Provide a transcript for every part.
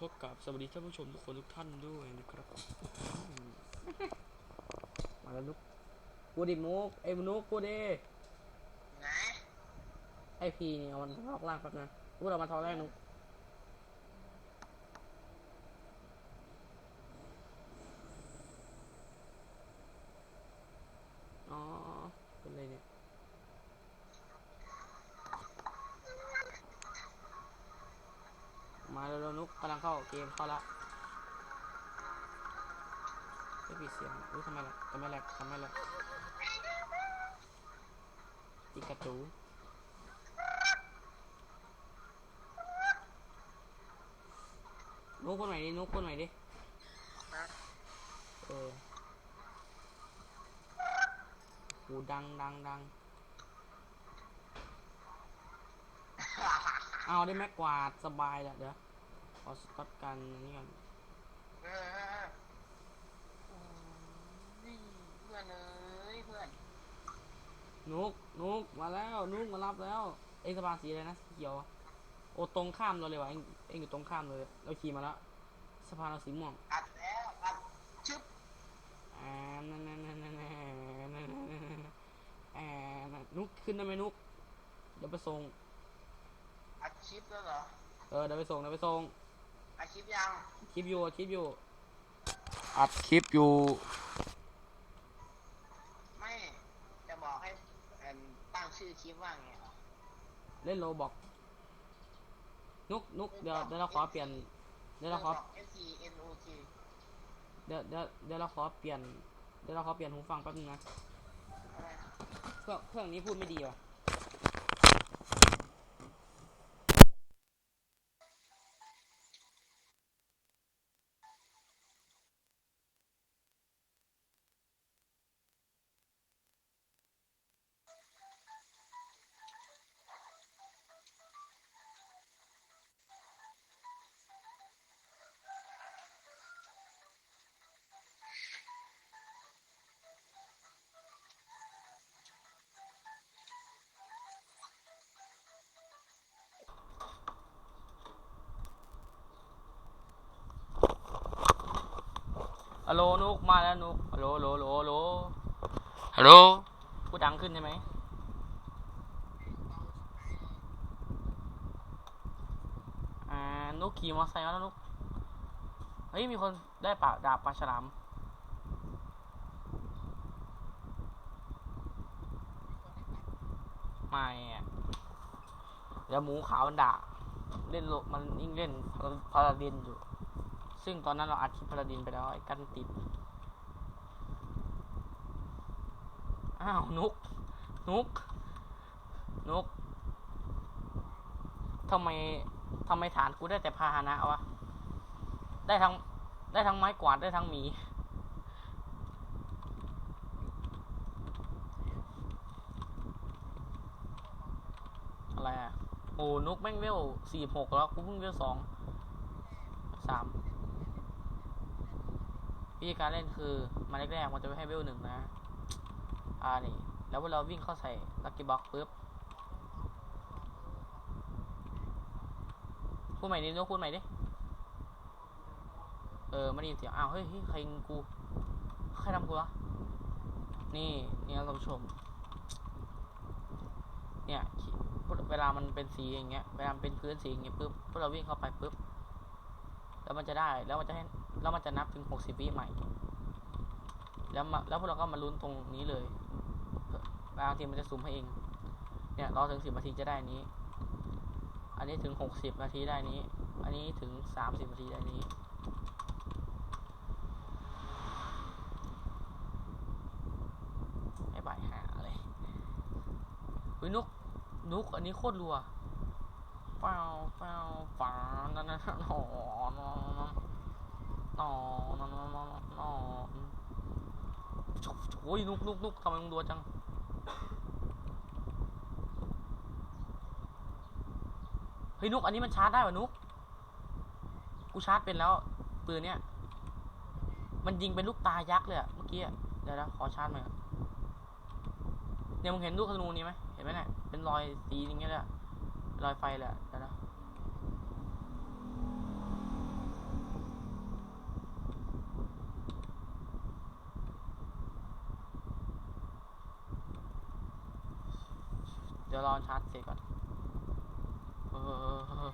พบกับสวัสดีท่านผู้ชมทุกคนทุกท่านด้วยนะครับ มาแล้วนุกกูดิมุกไอ้นุกกูดินะไอพีเนี่ยเอามันทอกล่างแป๊บนะกูเอามาทอกแรกนุกอ๋อเป็นไรเนี่ยมาแล้วนุกกำลังเข้าเก มเข้าละไม่ปิดเสียงอุ้ยทำไมล่ะทำไมลกทำไมลกปิกาจูนุกคนไหนดินุกคนไหนดินะเออหูดังดังดังเอาได้แม็กกวาดสบายแหละเดี๋ยว อสต็อตกันนี่ก่อนเออนี่เพื่อนเอ้ยเพื่อนนุกนุกมาแล้วนุกมารับแล้ว เอ็งสะพานสีอะไรนะสีเขียวโอตรงข้ามเราเลยวะเอ็งเอ็งอยู่ตรงข้ามเลยเราขี่มาแล้วสะพานเราสีม่วงอัดแล้วอัดชึบอ่านั่นนั่นนั่นนั่นนั่นอ่านุกขึ้นได้ไหมนุกเดี๋ยวไปส่งอัดคลิปแล้วเหรอเออเดี๋ยวไปส่งเดี๋ยวไปส่ง อัดคลิปยังคลิปอยู่คลิปอยู่อัดคลิปอยู่ไม่จะบอกให้เอิ่มตั้งชื่อคลิปว่าไงเล่นโลบอกนุกนุกเดี๋ยวเดี๋ยวเราขอเปลี่ยนเดี๋ยวเราขอบอก S T N O K เดี๋ยวเดี๋ยวเดี๋ยวเราขอเปลี่ยนเดี๋ยวเราขอเปลี่ยนหูฟังแป๊บนึงนะ อะไรเครื่องเครื่องนี้พูดไม่ดีว่ะ ฮัลโหลนุกมาแล้วนุกฮัลโหลฮัลโหลฮัลโหลฮัลโหลฮัลโหลพูดดังขึ้นใช่ไหมอ่านุกขี่มอเตอร์ไซค์มาแล้วนุกเฮ้ยมีคนได้ปะดาบปลาฉลามไม่อะเดี๋ยวหมูขาวมันด่าเล่นโลมันยิ่งเล่นพาราดินอยู่ ซึ่งตอนนั้นเราอัดคลิปพาราดินไปแล้วไอ้กันติด อ้าว นุก นุก นุกทำไมทำไมฐานกูได้แต่พาหนะวะ ได้ทั้ง ได้ทั้งไม้กวาดได้ทั้งหมีอะไรอะ โอ้นุกแม่งเวลสี่หกแล้ว กูเพิ่งเวลสองสาม วิธีการเล่นคือมาแรกๆมันจะไม่ให้เวลหนึ่งนะ อ่านี่ แล้วเวลาวิ่งเข้าใส่ลักกี้บ็อกปุ๊บพูดใหม่ดินุกพูดใหม่ดิ เออไม่ได้ยินเสียง อ้าว เฮ้ยใครยิงกู ใครทำกูวะ นี่นี่ครับท่าชม เนี่ย เวลามันเป็นสีอย่างเงี้ย เวลามันเป็นพื้นสีอย่างเงี้ยปุ๊บพวกเราวิ่งเข้าไปปุ๊บ แล้วมันจะได้แล้วมันจะให้แล้วมันจะนับถึงหกสิบวิใหม่ แล้วมาแล้วพวกเราก็มาลุ้นตรงนี้เลยบางทีมันจะซูมให้เอง เนี่ยรอถึงสิบนาทีจะได้นี้ อันนี้ถึงหกสิบนาทีได้นี้ อันนี้ถึงสามสิบนาทีได้นี้ไม่บายหาเลยนุกนุกอันนี้โคตรรัว เป้าเป้าฝานั่นนนหนอนนอนนอนนอนนอนนอนนนโอ้ยนุกนุกนุกทำไมมึงรัวจังเฮ้ยนุกอันนี้มันชาร์จได้ป่ะนุกกูชาร์จเป็นแล้วปืนเนี้ยมันยิงเป็นลูกตายักษ์เลยอะเมื่อกี้เดี๋ยวนะขอชาร์จหน่อยเนี่ยมึงเห็นลูกธนูนี้ไหมเห็นไหมเนี่ยเป็นรอยสีอย่างเงี้ยเลยอะ รอยไฟแหละนะเดี๋ยวลองชาร์จเสร็จก่อนเอ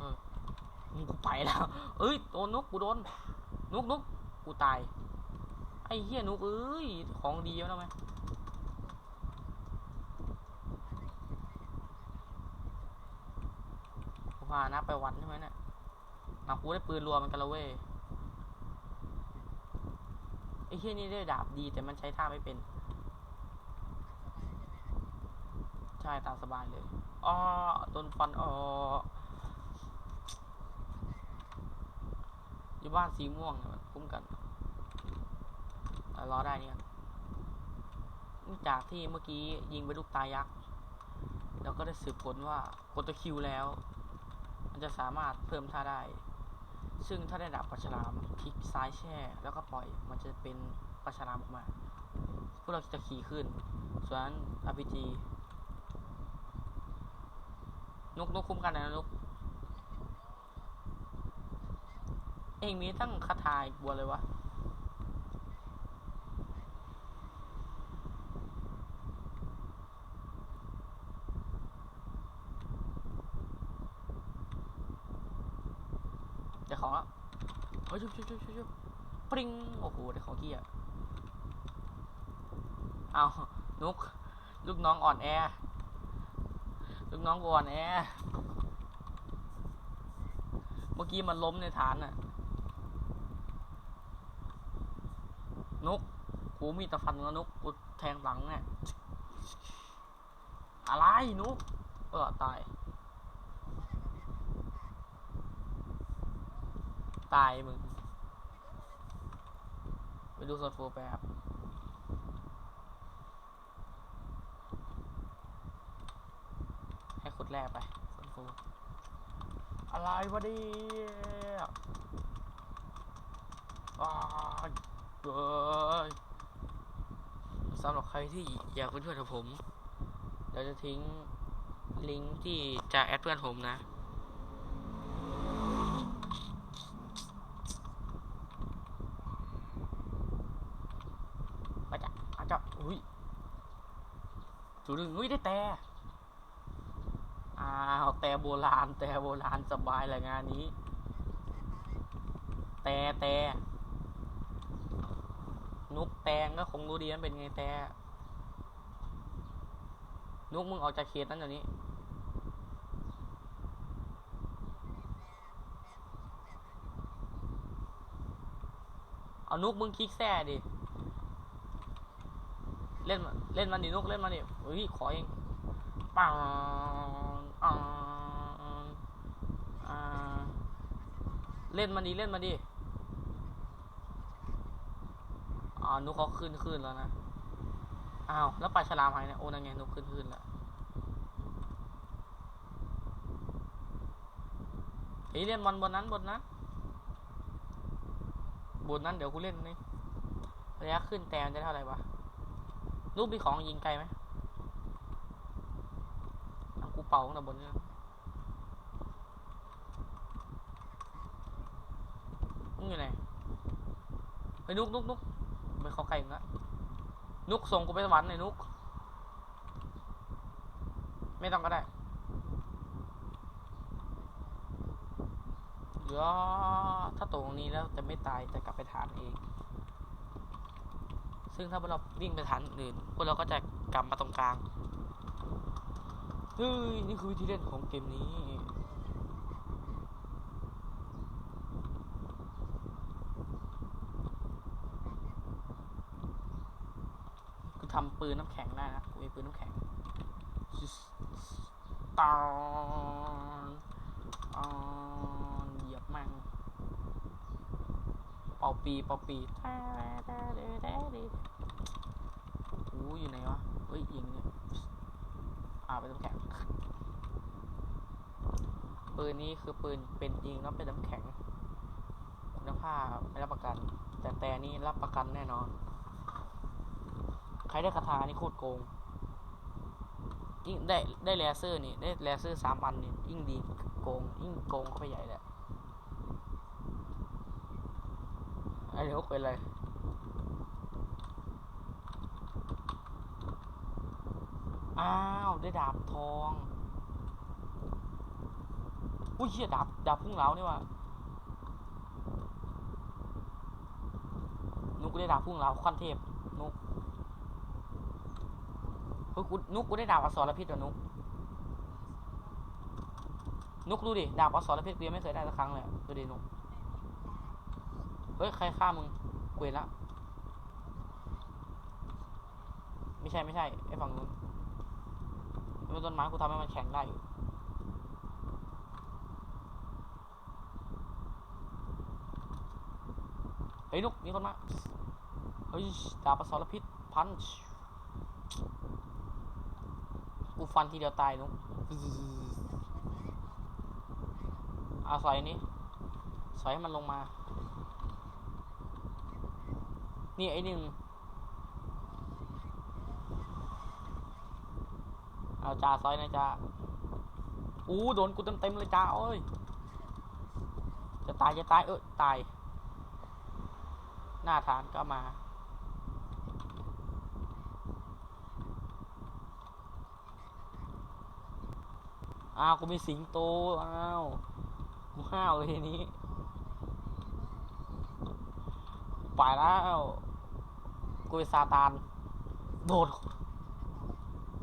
อกูไปแล้ว เอ้ยโดนนุกกูโดน นุกนุกกูตาย ไอ้เหี้ยนุกเอ้ย ของดีแล้วไหม พานะไปวัดใช่ไหมเนี่ยมากูได้ปืนรัวมันกันละเว้ยไอ้เหี้ยนี่ได้ดาบดีแต่มันใช้ท่าไม่เป็น ใช่ตามสบายเลยอ๋อโดนฟันอ๋ออยู่บ้านสีม่วงเนี่ยมันคุ้มกันรอได้นี่กันจากที่เมื่อกี้ยิงไปลูกตายักษ์เราก็ได้สืบผลว่ากดตัวคิวแล้ว มันจะสามารถเพิ่มท่าได้ ซึ่งถ้าได้ดาบปลาฉลามคลิกซ้ายแช่ แล้วก็ปล่อย มันจะเป็นปลาฉลามออกมา พวกเราจะขี่ขึ้น ส่วนนั้น RPG นกนกคุ้มกันนะนกเองมีตั้งคาถาอีกบัวเลยวะ เดี๋ยวขอเฮ้ยชุบชุบชุบชุบชุบปริงโอ้โหเดี๋ยวของเกียร์ เอานุก ลูกน้องอ่อนแอ ลูกน้องกูอ่อนแอ เมื่อกี้มันล้มในฐานน่ะ นุก กูมีตะฟันแล้วนุก กูแทงหลังเนี่ยอะไรนุกเออตาย ตายมึง ไปดูโซนโฟแป๊บ ให้ขุด แร่ไปโซนโฟอะไรวะดิอ้าวเอ้ยสำหรับใครที่อยากเป็นเพื่อนกับผมเดี๋ยวจะทิ้งลิงก์ที่จะแอดเพื่อนผมนะมาจ้ะอาจ้ะอุ้ยจุดหนึ่งอุ้ยได้แต่ แต่โบราณ แต่โบราณสบายแหละงานนี้ แต่แต่นุกแตงก็คงรู้ดีมันเป็นไงแต่ นุกมึงออกจากเขตนั้นเดี๋ยวนี้เอานุกมึงคลิกแซ่ดิ เล่นเล่นมันดินุกเล่นมันดิเฮ้ยขอเองปังอ่า เล่นมันดิเล่นมันดิอ่านุกเขาขึ้นขึ้นแล้วนะ อ้าว แล้วปลาฉลามหายเนี่ย โอ้นั่นไงนุกขึ้นขึ้นแล้วเฮ้ยเล่นบอลบนนั้นบนนั้นบนนั้นเดี๋ยวกูเล่นนี่ระยะขึ้นแต้มจะเท่าไหร่วะรูปมีของยิงไกลไหมกูเป่าข้างบนเนี่ยมึงอยู่ไหน ไปนุกนุกนุกไปเข้าใกล้มึงละนุกส่งกูไปสวรรค์หน่อยนุก ไม่ต้องก็ได้เดี๋ยวถ้าตกตรงนี้แล้วจะไม่ตายจะกลับไปฐานเอง ซึ่งถ้าพวกเราวิ่งไปฐานอื่นพวกเราก็จะกลับมาตรงกลางเฮ้ยนี่คือวิธีเล่นของเกมนี้ กู ทำปืนน้ำแข็งได้นะกูมีปืนน้ำแข็งตอนเหยียบม่งเป่าปีเป่าปีโอ้อยู่ไหนวะ เฮ้ยยิงเนี่ยอ่าเป็นน้ำแข็ง ปืนนี้คือปืนเป็นยิงแล้วเป็นน้ำแข็ง คุณภาพไม่รับประกัน แต่แต่นี่รับประกันแน่นอน ใครได้คาถานี่โคตรโกงยิ่งได้ได้เลเซอร์นี่ได้เลเซอร์สามอันนี่ยิ่งดีโกงยิ่งโกงเข้าไปใหญ่เลยไอ้เดี๋ยวเป็นไรอ้าวได้ดาบทองอุ้ยเหี้ยดาบดาบพุ่งเหลานี่ว่ะนุกได้ดาบพุ่งเหลาควันเทพนุก เฮ้ยกูนุกกูได้ดาบอสรพิษว่ะนุกนุกดูดิดาบอสรพิษกูยังไม่เคยได้สักครั้งเลยดูดินุกเฮ้ยใครฆ่ามึงกูเห็นละไม่ใช่ไม่ใช่ไอ้ฝั่งนู้นมันต้นไม้กูทำให้มันแข็งได้อยู่เฮ้ยนุกมีคนมาเฮ้ยดาบอสรพิษพันช์ กูฟันทีเดียวตายนุ๊กเอาสอยนี้สอยให้มันลงมา นี่ไอ้หนึ่งเอาจ่าซอยนะจ่าอู้โดนกูเต็มเต็มเลยจ่าเอ้ย จะตายจะตายเออตาย หน้าฐานก็มา อ้าวกูมีสิงโต อ้าว กูห้าวเลยทีนี้ ไปแล้ว กูเป็นซาตาน โดด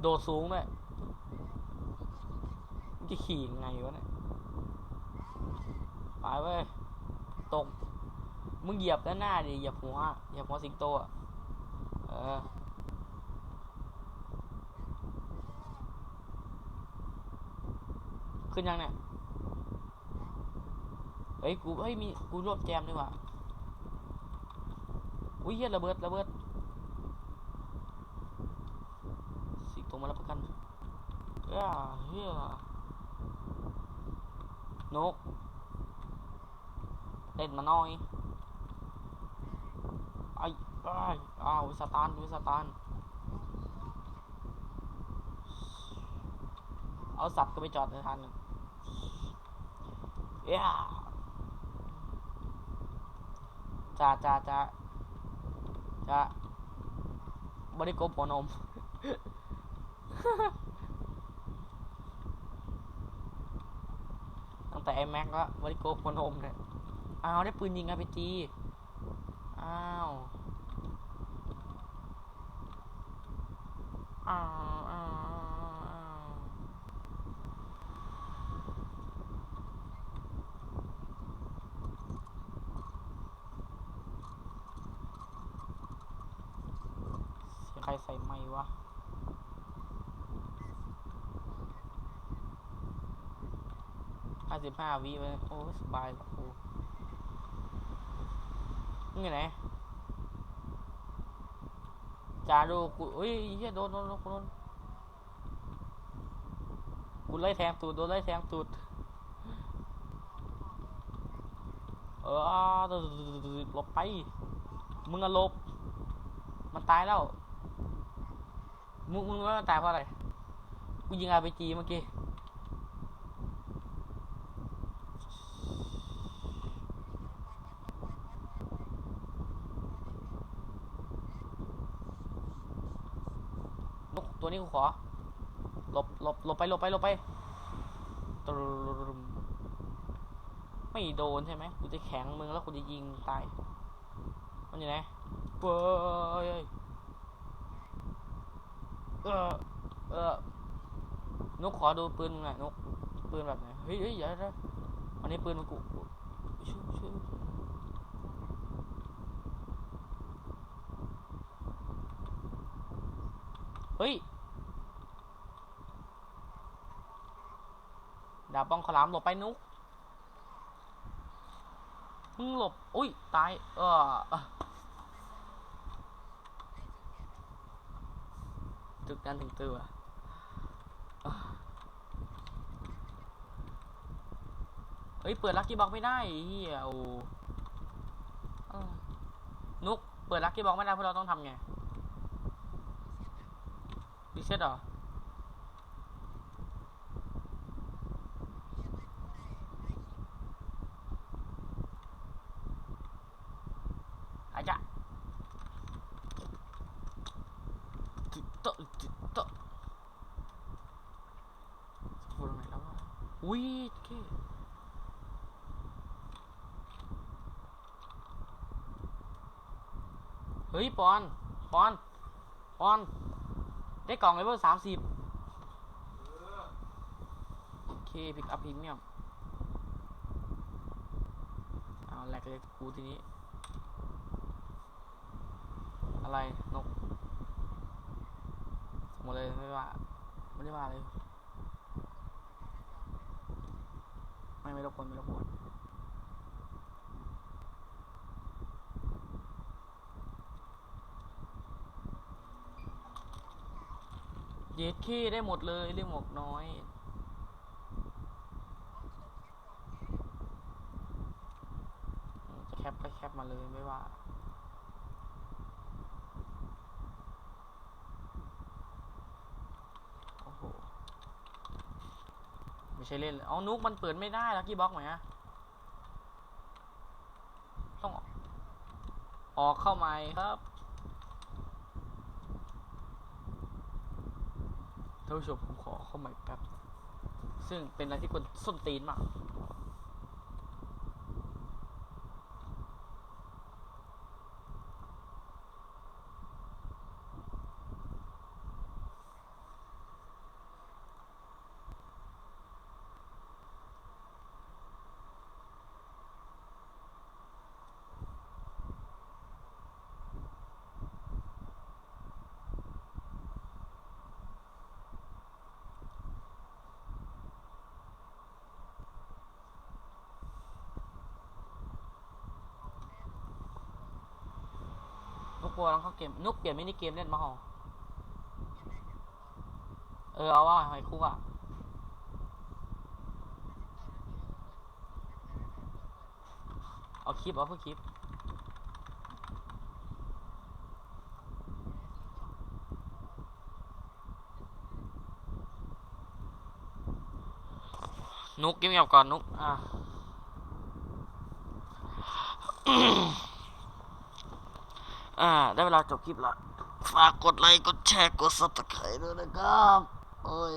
โดดสูงเลยมันจะขี่ยังไงวะเนี่ย ไปเว้ย ตก มึงเหยียบด้านหน้าดิ เหยียบหัว เหยียบหัวสิงโตอะเออ ขึ้นยังเนี่ยเฮ้ยกูเฮ้ยมีกูรวบแจมดีกว่าอุ้ยเฮียระเบิดระเบิดสิงโตมารับประกันเฮียเฮียนกเล่นมาหน่อยไอ้ไอ้อ้าวสตานวิสตานเอาสัตว์ก็ไปจอดในทางหนึ่ง จ้าจ้าจ้าจ้าบริโกบหัวนม ตั้งแต่ไอแม็กก็บริโกบหัวนมเนี่ยอ้าวได้ปืนยิงอาพีจีอ้าวอ้าวอ้าวอ้าวเสียงใครใส่ไม้วะ ห้า สิบห้าวิไปโอ้สบายกว่ากูมึงอยู่ไหนจ่าดูกูเฮ้ยเฮียโดนโดนโดนโดนกูไล่แทงตูดโดนไล่แทงตูดเออหลบไป มึงอะหลบ มันตายแล้ว มึงมึงว่ามันตายเพราะอะไร กูยิงอาร์พีจีเมื่อกี้ นก ตัวนี้กูขอหลบหลบหลบไปหลบไปหลบไปตรมไม่โดนใช่ไหมกูจะแข็งมึงแล้วกูจะยิงตายมันอยู่ไหนเว้ยเออเออนกขอดูปืนมึงหน่อยนกปืนแบบไหนเฮ้ยเฮ้ยอย่านะอันนี้ปืนมันกูกูชื่อชื่อเฮ้ย ดาบบ้องขลามหลบไปนุกมึงหลบ อุ้ย ตาย เออถึกกันถึงตัวเฮ้ย เปิดลักกี้บ็อกไม่ได้เฮียโอ้นุก เปิดลักกี้บ็อกไม่ได้พวกเราต้องทำไงรีเซ็ตเหรอ อาจะจิตโตจิตโตพูดตรงไหแล้วอุ้ยเฮ้ย ปอน ปอน ปอน ได้กล่องเลเวลสามสิบโอเคพิกอัพพรีเมียมเอาแหลกเลยกูทีนี้ อะไรนกหมดเลยไม่ว่าไม่ได้ว่าเลยไม่ไม่รบกวนไม่รบกวนเย็ดขี้ได้หมดเลยเรื่องหมวกน้อยจะแคปก็แคปมาเลยไม่ว่า โอ้โห ไม่ใช่เล่นเลยเอานุกมันเปิดไม่ได้ลักกี้บ็อกไหมอะต้องออกออกเข้าใหม่ครับท่านผู้ชมผมขอเข้าใหม่แป๊บ ซึ่งเป็นอะไรที่คนส้นตีนมาก ลัวลองเข้าเกม นุกเปลี่ยนมินิเกมเล่นมาหอเออเอาว่าหอยคุกอะเอาคลิปเอาเพื่อคลิปนุกเงียบก่อนนุกอะ อ่า ได้เวลาจบคลิปละ ฝากกดไลค์ กดแชร์ กด subscribe ด้วยนะครับ โอ้ย